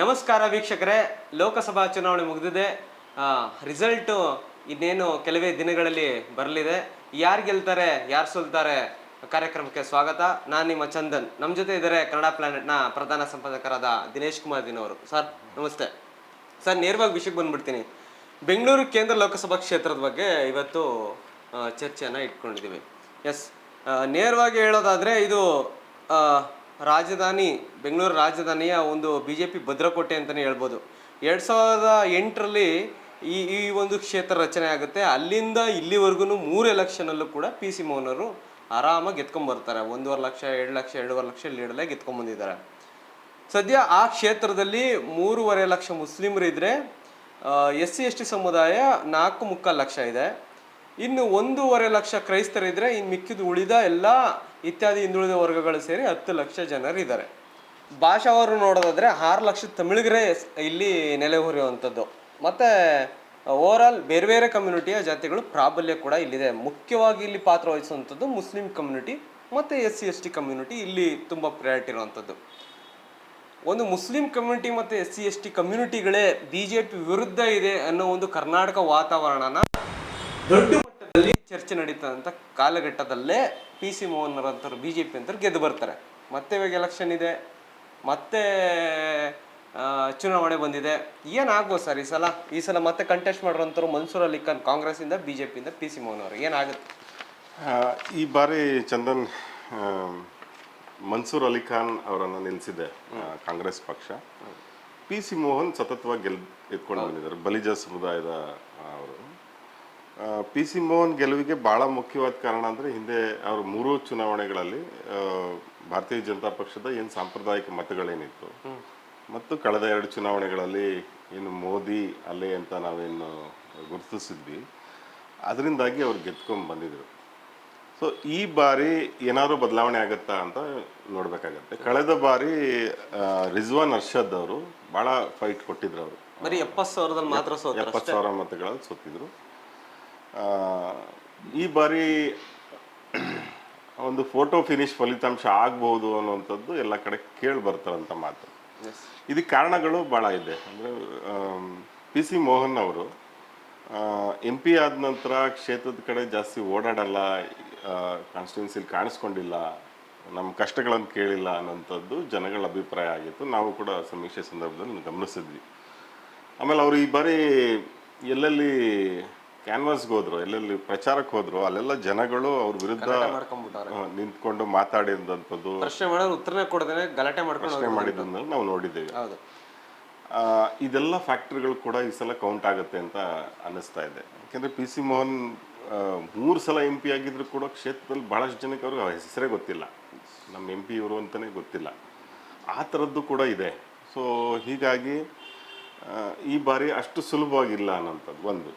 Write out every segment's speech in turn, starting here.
ನಮಸ್ಕಾರ ವೀಕ್ಷಕರೇ. ಲೋಕಸಭಾ ಚುನಾವಣೆ ಮುಗಿದಿದೆ. ರಿಸಲ್ಟು ಇನ್ನೇನು ಕೆಲವೇ ದಿನಗಳಲ್ಲಿ ಬರಲಿದೆ. ಯಾರು ಗೆಲ್ತಾರೆ, ಯಾರು ಸೋಲ್ತಾರೆ ಕಾರ್ಯಕ್ರಮಕ್ಕೆ ಸ್ವಾಗತ. ನಾನು ನಿಮ್ಮ ಚಂದನ್. ನಮ್ಮ ಜೊತೆ ಇದ್ದಾರೆ ಕನ್ನಡ ಪ್ಲಾನೆಟ್ನ ಪ್ರಧಾನ ಸಂಪಾದಕರಾದ ದಿನೇಶ್ ಕುಮಾರ್ ದಿನ್ ಅವರು ಸರ್, ನಮಸ್ತೆ. ಸರ್, ನೇರವಾಗಿ ವಿಷಯಕ್ಕೆ ಬಂದ್ಬಿಡ್ತೀನಿ. ಬೆಂಗಳೂರು ಕೇಂದ್ರ ಲೋಕಸಭಾ ಕ್ಷೇತ್ರದ ಬಗ್ಗೆ ಇವತ್ತು ಚರ್ಚೆಯನ್ನು ಇಟ್ಕೊಂಡಿದ್ದೀವಿ. ಎಸ್ ನೇರವಾಗಿ ಹೇಳೋದಾದರೆ ಇದು ರಾಜಧಾನಿ, ಬೆಂಗಳೂರು ರಾಜಧಾನಿಯ ಒಂದು ಬಿ ಜೆ ಪಿ ಭದ್ರಕೋಟೆ ಅಂತಲೇ ಹೇಳ್ಬೋದು. ಎರಡು ಸಾವಿರದ ಎಂಟರಲ್ಲಿ ಈ ಈ ಒಂದು ಕ್ಷೇತ್ರ ರಚನೆ ಆಗುತ್ತೆ. ಅಲ್ಲಿಂದ ಇಲ್ಲಿವರೆಗೂ ಮೂರು ಎಲೆಕ್ಷನಲ್ಲೂ ಕೂಡ ಪಿ ಸಿ ಮೋಹನ್ ಅವರು ಆರಾಮಾಗಿ ಗೆದ್ಕೊಂಬರ್ತಾರೆ ಒಂದೂವರೆ ಲಕ್ಷ, ಎರಡು ಲಕ್ಷ, ಎರಡೂವರೆ ಲಕ್ಷ ಲೀಡಲ್ಲೇ ಗೆದ್ಕೊಂಬಂದಿದ್ದಾರೆ ಸದ್ಯ ಆ ಕ್ಷೇತ್ರದಲ್ಲಿ ಮೂರುವರೆ ಲಕ್ಷ ಮುಸ್ಲಿಮರು ಇದ್ರೆ ಎಸ್ ಸಿ ಎಸ್ ಟಿ ಸಮುದಾಯ ನಾಲ್ಕು ಮುಕ್ಕಾಲು ಲಕ್ಷ ಇದೆ. ಇನ್ನು ಒಂದೂವರೆ ಲಕ್ಷ ಕ್ರೈಸ್ತರಿದ್ದರೆ ಇನ್ನು ಮಿಕ್ಕಿದ ಉಳಿದ ಎಲ್ಲ ಇತ್ಯಾದಿ ಹಿಂದುಳಿದ ವರ್ಗಗಳು ಸೇರಿ ಹತ್ತು ಲಕ್ಷ ಜನರಿದ್ದಾರೆ ಭಾಷಾವರು ನೋಡೋದಾದರೆ ಆರು ಲಕ್ಷ ತಮಿಳಿಗರೇ ಇಲ್ಲಿ ನೆಲೆ ಹೊರೆಯುವಂಥದ್ದು. ಮತ್ತು ಓವರ್ ಆಲ್ ಬೇರೆ ಬೇರೆ ಕಮ್ಯುನಿಟಿಯ ಜಾತಿಗಳು ಪ್ರಾಬಲ್ಯ ಕೂಡ ಇಲ್ಲಿದೆ. ಮುಖ್ಯವಾಗಿ ಇಲ್ಲಿ ಪಾತ್ರ ವಹಿಸುವಂಥದ್ದು ಮುಸ್ಲಿಂ ಕಮ್ಯುನಿಟಿ ಮತ್ತು S C S T community ಇಲ್ಲಿ ತುಂಬ ಪ್ರಯಾರಿಟಿ ಇರುವಂಥದ್ದು. ಒಂದು ಮುಸ್ಲಿಂ ಕಮ್ಯುನಿಟಿ ಮತ್ತು ಎಸ್ ಸಿ ಎಸ್ ಟಿ ಕಮ್ಯುನಿಟಿಗಳೇ ಬಿ ಜೆ ಪಿ ವಿರುದ್ಧ ಇದೆ ಅನ್ನೋ ಒಂದು ಕರ್ನಾಟಕ ವಾತಾವರಣನ ದೊಡ್ಡ ಮಟ್ಟದಲ್ಲಿ ಚರ್ಚೆ ನಡೀತದಂತ ಕಾಲಘಟ್ಟದಲ್ಲೇ P C Mohan B J P ಅಂತರು ಗೆದ್ದು ಬರ್ತಾರೆ. ಮತ್ತೆ ಇವಾಗ ಎಲೆಕ್ಷನ್ ಇದೆ ಮತ್ತೆ ಚುನಾವಣೆ ಬಂದಿದೆ. ಏನಾಗ್ಬೋದು ಸರ್ ಈ ಸಲ? ಈ ಸಲ ಮತ್ತೆ ಕಂಟೆಸ್ಟ್ ಮಾಡಿರೋಂಥವ್ರು ಮನ್ಸೂರ್ ಅಲಿ ಖಾನ್ ಕಾಂಗ್ರೆಸ್ಸಿಂದ ಬಿ ಜೆ ಪಿಯಿಂದ ಪಿ ಸಿ ಮೋಹನ್ ಅವರು ಏನಾಗುತ್ತೆ? ಈ ಬಾರಿ ಚಂದನ್ ಮನ್ಸೂರ್ ಅಲಿ ಖಾನ್ ಅವರನ್ನು ನಿಲ್ಲಿಸಿದೆ ಕಾಂಗ್ರೆಸ್ ಪಕ್ಷ. ಪಿ ಸಿ ಮೋಹನ್ ಸತತವಾಗಿ ಗೆಲ್ ಎತ್ಕೊಂಡು ಬಂದಿದ್ದಾರೆ. ಬಲಿಜ ಸಮುದಾಯದ ಅವರು. ಪಿ ಸಿ ಮೋಹನ್ ಗೆಲುವಿಗೆ ಬಹಳ ಮುಖ್ಯವಾದ ಕಾರಣ ಅಂದರೆ ಹಿಂದೆ ಅವರು ಮೂರು ಚುನಾವಣೆಗಳಲ್ಲಿ ಭಾರತೀಯ ಜನತಾ ಪಕ್ಷದ ಏನು ಸಾಂಪ್ರದಾಯಿಕ ಮತಗಳೇನಿತ್ತು ಮತ್ತು ಕಳೆದ ಎರಡು ಚುನಾವಣೆಗಳಲ್ಲಿ ಏನು ಮೋದಿ ಅಲೆ ಅಂತ ನಾವೇನು ಗುರುತಿಸಿದ್ವಿ. ಅದರಿಂದಾಗಿ ಅವ್ರು ಗೆದ್ಕೊಂಡು ಬಂದಿದ್ರು. ಸೊ ಈ ಬಾರಿ ಏನಾದರೂ ಬದಲಾವಣೆ ಆಗುತ್ತಾ ಅಂತ ನೋಡಬೇಕಾಗತ್ತೆ. ಕಳೆದ ಬಾರಿ ರಿಜ್ವಾನ್ ಅರ್ಷದ್ ಅವರು ಭಾಳ ಫೈಟ್ ಕೊಟ್ಟಿದ್ರು ಅವರು. ಬರೀ ಎಪ್ಪತ್ತು ಸಾವಿರದಲ್ಲಿ ಮಾತ್ರ ಎಪ್ಪತ್ತು ಸಾವಿರ ಮತಗಳಲ್ಲಿ ಸೋತಿದ್ರು. ಈ ಬಾರಿ ಒಂದು ಫೋಟೋ ಫಿನಿಶ್ ಫಲಿತಾಂಶ ಆಗ್ಬಹುದು ಅನ್ನುವಂಥದ್ದು ಎಲ್ಲ ಕಡೆ ಕೇಳಿ ಬರ್ತಾರಂತ ಮಾತು. ಇದಕ್ಕೆ ಕಾರಣಗಳು ಭಾಳ ಇದೆ. ಅಂದರೆ ಪಿ ಸಿ ಮೋಹನ್ ಅವರು ಎಂ ಪಿ ಆದ ನಂತರ ಕ್ಷೇತ್ರದ ಕಡೆ ಜಾಸ್ತಿ ಓಡಾಡಲ್ಲ ಕಾನ್ಸ್ಟಿಟ್ಯೂನ್ಸಿಲಿ ಕಾಣಿಸ್ಕೊಂಡಿಲ್ಲ ನಮ್ಮ ಕಷ್ಟಗಳನ್ನು ಕೇಳಿಲ್ಲ ಅನ್ನೋಂಥದ್ದು ಜನಗಳ ಅಭಿಪ್ರಾಯ ಆಗಿತ್ತು. ನಾವು ಕೂಡ ಸಮೀಕ್ಷೆ ಸಂದರ್ಭದಲ್ಲಿ ಗಮನಿಸಿದ್ವಿ. ಆಮೇಲೆ ಅವರು ಈ ಬಾರಿ ಎಲ್ಲೆಲ್ಲಿ ಕ್ಯಾನ್ವಾಸ್ಗೆ ಹೋದ್ರು ಎಲ್ಲೆಲ್ಲಿ ಪ್ರಚಾರಕ್ಕೆ ಹೋದ್ರು ಅಲ್ಲೆಲ್ಲ ಜನಗಳು ಅವ್ರ ವಿರುದ್ಧ ನಿಂತ್ಕೊಂಡು ಮಾತಾಡಿದಂಥದ್ದು. ಪ್ರಶ್ನೆ ಮಾಡೋರು ಉತ್ತರನೇ ಕೊಡದೇ ಗಲಾಟೆ ಮಾಡ್ಕೊಂಡು ಪ್ರಶ್ನೆ ಮಾಡಿದ್ದನ್ನ ನಾವು ನೋಡಿದ್ದೇವೆ. ಹೌದು. ಇದೆಲ್ಲ ಫ್ಯಾಕ್ಟ್ರಿಗಳು ಕೂಡ ಈ ಸಲ ಕೌಂಟ್ ಆಗುತ್ತೆ ಅಂತ ಅನ್ನಿಸ್ತಾ ಇದೆ. ಯಾಕೆಂದ್ರೆ ಪಿ ಸಿ ಮೋಹನ್ ಮೂರು ಸಲ ಎಂ ಪಿ ಆಗಿದ್ರು ಕೂಡ ಕ್ಷೇತ್ರದಲ್ಲಿ ಬಹಳಷ್ಟು ಜನಕ್ಕೆ ಅವ್ರಿಗೆ ಹೆಸರೇ ಗೊತ್ತಿಲ್ಲ. ನಮ್ಮ ಎಂ ಪಿ ಇವರು ಅಂತಲೇ ಗೊತ್ತಿಲ್ಲ. ಆ ಥರದ್ದು ಕೂಡ ಇದೆ. ಸೊ ಹೀಗಾಗಿ ಈ ಬಾರಿ ಅಷ್ಟು ಸುಲಭವಾಗಿಲ್ಲ ಅನ್ನೋಂಥದ್ದು ಒಂದು.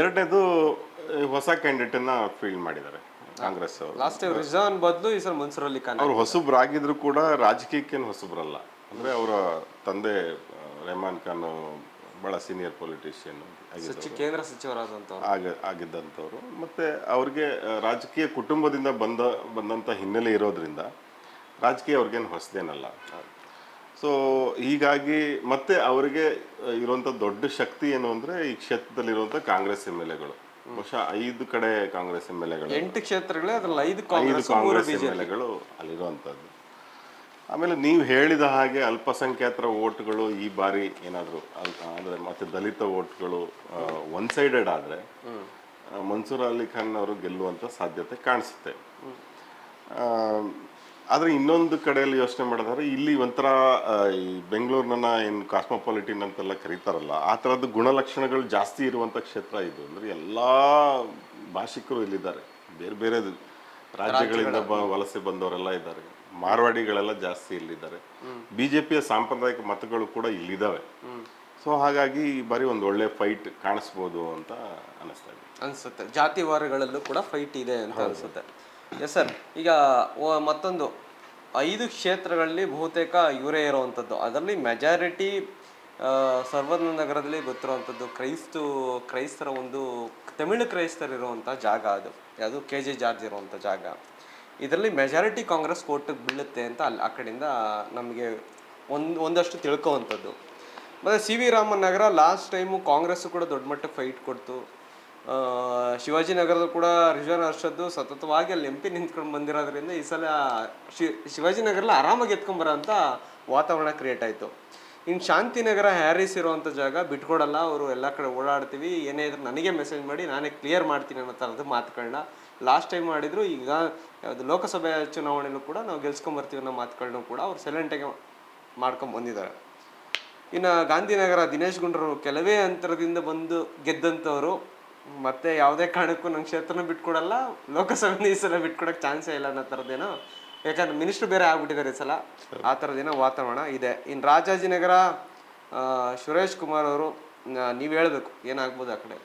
ಎರಡನೇದು ಹೊಸ ನ ಫೀಲ್ ಮಾಡಿದ್ದಾರೆ ಕಾಂಗ್ರೆಸ್ ಅವರು. ಲಾಸ್ಟ್ ಟೈಮ್ ರಿಜಾನ್ ಬದಲು ಈ ಸಲ ಮನ್ಸೂರ್ ಅಲಿ ಖಾನ್ ಅವ್ರು ಹೊಸಬ್ರಾಗಿದ್ರು ಕೂಡ ರಾಜಕೀಯಕ್ಕೇನು ಹೊಸಬ್ರಲ್ಲ. ಅಂದ್ರೆ ಅವರ ತಂದೆ ರೆಹಮಾನ್ ಖಾನ್ ಬಹಳ ಸೀನಿಯರ್ ಪೊಲಿಟಿಷಿಯನ್ ಕೇಂದ್ರ ಸಚಿವರಾದಂಥವ್ರು ಆಗ ಆಗಿದ್ದಂಥವ್ರು ಮತ್ತೆ ಅವ್ರಿಗೆ ರಾಜಕೀಯ ಕುಟುಂಬದಿಂದ ಬಂದ ಬಂದಂಥ ಹಿನ್ನೆಲೆ ಇರೋದ್ರಿಂದ ರಾಜಕೀಯ ಅವ್ರಿಗೇನು ಹೊಸದೇನಲ್ಲ. ಸೊ ಹೀಗಾಗಿ ಮತ್ತೆ ಅವರಿಗೆ ಇರುವಂಥ ದೊಡ್ಡ ಶಕ್ತಿ ಏನು ಅಂದ್ರೆ ಈ ಕ್ಷೇತ್ರದಲ್ಲಿರುವಂಥ ಕಾಂಗ್ರೆಸ್ ಎಂ ಎಲ್ ಎಗಳು. ಬಹುಶಃ ಐದು ಕಡೆ ಕಾಂಗ್ರೆಸ್ ಎಂ ಎಲ್ ಎಗಳು. ಎಂಟು ಕ್ಷೇತ್ರಗಳೇ ಅದ್ರಲ್ಲಿ ಐದು ಕಾಂಗ್ರೆಸ್ ಎಂ ಕಾಂಗ್ರೆಸ್ ಎಗಳು ಅಲ್ಲಿರುವಂಥದ್ದು ಆಮೇಲೆ ನೀವು ಹೇಳಿದ ಹಾಗೆ ಅಲ್ಪಸಂಖ್ಯಾತರ ಓಟ್ಗಳು ಈ ಬಾರಿ ಏನಾದರೂ ಅಂದರೆ ಮತ್ತೆ ದಲಿತ ಓಟ್ಗಳು ಒನ್ ಸೈಡೆಡ್ ಆದರೆ ಮನ್ಸೂರ್ ಅಲಿ ಖಾನ್ ಅವರು ಗೆಲ್ಲುವಂಥ ಸಾಧ್ಯತೆ ಕಾಣಿಸುತ್ತೆ. ಆದರೆ ಇನ್ನೊಂದು ಕಡೆಯಲ್ಲಿ ಯೋಚನೆ ಮಾಡಿದ್ರೆ ಇಲ್ಲಿ ಒಂಥರ ಈ ಬೆಂಗಳೂರಿನ ಏನು ಕಾಸ್ಮೋಪಾಲಿಟಿನ್ ಅಂತೆಲ್ಲ ಕರೀತಾರಲ್ಲ ಆ ಥರದ್ದು ಗುಣಲಕ್ಷಣಗಳು ಜಾಸ್ತಿ ಇರುವಂಥ ಕ್ಷೇತ್ರ ಇದು. ಅಂದರೆ ಎಲ್ಲ ಭಾಷಿಕರು ಇಲ್ಲಿದ್ದಾರೆ. ಬೇರೆ ಬೇರೆ ರಾಜ್ಯಗಳಿಂದ ಬ ವಲಸೆ ಬಂದವರೆಲ್ಲ ಇದ್ದಾರೆ. ಮಾರ್ವಾಡಿಗಳೆಲ್ಲ ಜಾಸ್ತಿ ಇಲ್ಲಿದ್ದಾರೆ. ಬಿಜೆಪಿಯ ಸಾಂಪ್ರದಾಯಿಕ ಮತಗಳು ಕೂಡ ಇಲ್ಲಿದ್ದಾವೆ. ಸೊ ಹಾಗಾಗಿ ಈ ಬಾರಿ ಒಂದು ಒಳ್ಳೆ ಫೈಟ್ ಕಾಣಿಸ್ಬೋದು ಅಂತ ಅನಿಸ್ತಾ ಇದೆ. ಅನ್ಸುತ್ತೆ. ಜಾತಿವಾರಗಳಲ್ಲೂ ಕೂಡ ಫೈಟ್ ಇದೆ ಅಂತ ಅನ್ಸುತ್ತೆ. ಎಸ್ ಸರ್ ಈಗ ಮತ್ತೊಂದು. ಐದು ಕ್ಷೇತ್ರಗಳಲ್ಲಿ ಬಹುತೇಕ ಇವರೇ ಇರುವಂಥದ್ದು ಅದರಲ್ಲಿ ಮೆಜಾರಿಟಿ ಸರ್ವಜ್ಞ ನಗರದಲ್ಲಿ ಗೊತ್ತಿರುವಂಥದ್ದು ಕ್ರೈಸ್ತು, ಕ್ರೈಸ್ತರ ಒಂದು, ತಮಿಳು ಕ್ರೈಸ್ತರು ಇರುವಂಥ ಜಾಗ ಅದು. ಯಾವುದು ಕೆ ಜೆ ಜಾರ್ಜ್ ಇರುವಂಥ ಜಾಗ. ಇದರಲ್ಲಿ ಮೆಜಾರಿಟಿ ಕಾಂಗ್ರೆಸ್ ಕೋರ್ಟಿಗೆ ಬೀಳುತ್ತೆ ಅಂತ ಅಲ್ಲಿ, ಆ ಕಡೆಯಿಂದ ನಮಗೆ ಒಂದು, ಒಂದಷ್ಟು ತಿಳ್ಕೋವಂಥದ್ದು ಮತ್ತು C V Raman Nagar last time Congress ಕೂಡ ದೊಡ್ಡ ಮಟ್ಟಕ್ಕೆ ಫೈಟ್ ಕೊಡ್ತು. ಶಿವಾಜಿನಗರದ ಕೂಡ ರಿಜನ್ ಅರ್ಷದ್ದು ಸತತವಾಗಿ ಅಲ್ಲಿ ಎಂ ಪಿ ನಿಂತ್ಕೊಂಡು ಬಂದಿರೋದ್ರಿಂದ ಈ ಸಲ ಶಿ ಶಿವಾಜಿನಗರಲ್ಲಿ ಆರಾಮಾಗಿ ಎತ್ಕೊಂಬರೋ ಅಂತ ವಾತಾವರಣ ಕ್ರಿಯೇಟ್ ಆಯಿತು. ಇನ್ನು ಶಾಂತಿನಗರ, ಹ್ಯಾರಿಸ್ ಇರುವಂಥ ಜಾಗ ಬಿಟ್ಕೊಡಲ್ಲ, ಅವರು ಎಲ್ಲ ಕಡೆ ಓಡಾಡ್ತೀವಿ. ಏನೇ ಇದ್ರು ನನಗೆ ಮೆಸೇಜ್ ಮಾಡಿ, ನಾನೇ ಕ್ಲಿಯರ್ ಮಾಡ್ತೀನಿ ಅನ್ನೋ ಥರದ ಮಾತುಗಳನ್ನ ಲಾಸ್ಟ್ ಟೈಮ್ ಮಾಡಿದ್ರು, ಈಗ ಯಾವುದು ಲೋಕಸಭೆ ಚುನಾವಣೆಯಲ್ಲೂ ಕೂಡ ನಾವು ಗೆಲ್ಸ್ಕೊಂಬರ್ತೀವಿ ಅನ್ನೋ ಮಾತುಗಳನ್ನೂ ಕೂಡ ಅವ್ರು ಸೈಲೆಂಟಾಗಿ ಮಾಡ್ಕೊಂಡು ಬಂದಿದ್ದಾರೆ. ಇನ್ನು ಗಾಂಧಿನಗರ ದಿನೇಶ್ ಗುಂಡ್ರು ಕೆಲವೇ ಅಂತರದಿಂದ ಬಂದು ಗೆದ್ದಂಥವ್ರು ಮತ್ತೆ ಯಾವುದೇ ಕಾರಣಕ್ಕೂ ನಂಗೆ ಕ್ಷೇತ್ರನ ಬಿಟ್ಕೊಡಲ್ಲ ಲೋಕಸಭೆ ಈ ಸಲ ಬಿಟ್ಕೊಡಕ್ಕೆ ಚಾನ್ಸೇ ಇಲ್ಲ ಅನ್ನೋ ಥರದ್ದೇನೋ. ಯಾಕಂದ್ರೆ ಮಿನಿಸ್ಟ್ರು ಬೇರೆ ಆಗ್ಬಿಟ್ಟಿದ್ದಾರೆ ಈ ಸಲ. ಆ ಥರದ್ದೇನೋ ವಾತಾವರಣ ಇದೆ. ಇನ್ನು ರಾಜಾಜಿನಗರ ಸುರೇಶ್ ಕುಮಾರ್ ಅವರು ನೀವು ಹೇಳಬೇಕು ಏನಾಗ್ಬೋದು ಆ ಕಡೆ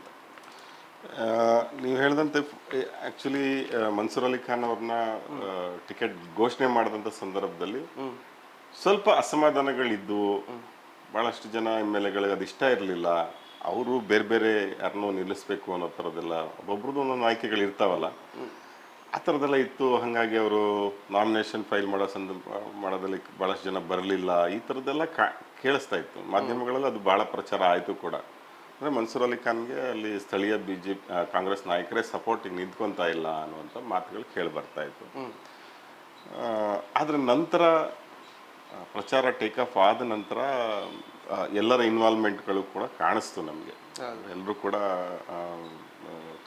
ನೀವು ಹೇಳಿದಂತೆ ಆ್ಯಕ್ಚುಲಿ ಮನ್ಸೂರ್ ಅಲಿ ಖಾನ್ ಅವ್ರನ್ನ ಟಿಕೆಟ್ ಘೋಷಣೆ ಮಾಡಿದಂಥ ಸಂದರ್ಭದಲ್ಲಿ ಸ್ವಲ್ಪ ಅಸಮಾಧಾನಗಳಿದ್ದು ಭಾಳಷ್ಟು ಜನ ಎಂ ಎಲ್ ಎಗಳಿಗೆ ಅದು ಇಷ್ಟ ಇರಲಿಲ್ಲ. ಅವರು ಬೇರೆ ಬೇರೆ ಯಾರನ್ನೋ ನಿಲ್ಲಿಸ್ಬೇಕು ಅನ್ನೋ ಥರದ್ದೆಲ್ಲ ಒಬ್ಬೊಬ್ರದ್ದು ಒಂದೊಂದು ಆಯ್ಕೆಗಳು ಇರ್ತಾವಲ್ಲ. ಆ ಥರದ್ದೆಲ್ಲ ಇತ್ತು. ಹಾಗಾಗಿ ಅವರು ನಾಮಿನೇಷನ್ ಫೈಲ್ ಮಾಡೋ ಸಂದರ್ಭ ಮಾಡೋದಲ್ಲಿ ಭಾಳಷ್ಟು ಜನ ಬರಲಿಲ್ಲ. ಈ ಥರದ್ದೆಲ್ಲ ಕಾ, ಕೇಳಿಸ್ತಾ ಇತ್ತು. ಮಾಧ್ಯಮಗಳಲ್ಲಿ ಅದು ಭಾಳ ಪ್ರಚಾರ ಆಯಿತು ಕೂಡ. ಅಂದರೆ ಮನ್ಸೂರ್ ಅಲಿ ಖಾನ್ಗೆ ಅಲ್ಲಿ ಸ್ಥಳೀಯ ಬಿ ಜೆ ಕಾಂಗ್ರೆಸ್ ನಾಯಕರೇ ಸಪೋರ್ಟಿಗೆ ನಿಂತ್ಕೊತಾ ಇಲ್ಲ ಅನ್ನುವಂಥ ಮಾತುಗಳು ಕೇಳಿ ಬರ್ತಾ ಇತ್ತು. ಆದರೆ ನಂತರ ಪ್ರಚಾರ ಟೇಕ್ ಆಫ್ ಆದ ನಂತರ ಎಲ್ಲರ ಇನ್ವಾಲ್ವ್ಮೆಂಟ್ಗಳು ಕೂಡ ಕಾಣಿಸ್ತು ನಮಗೆ. ಎಲ್ಲರೂ ಕೂಡ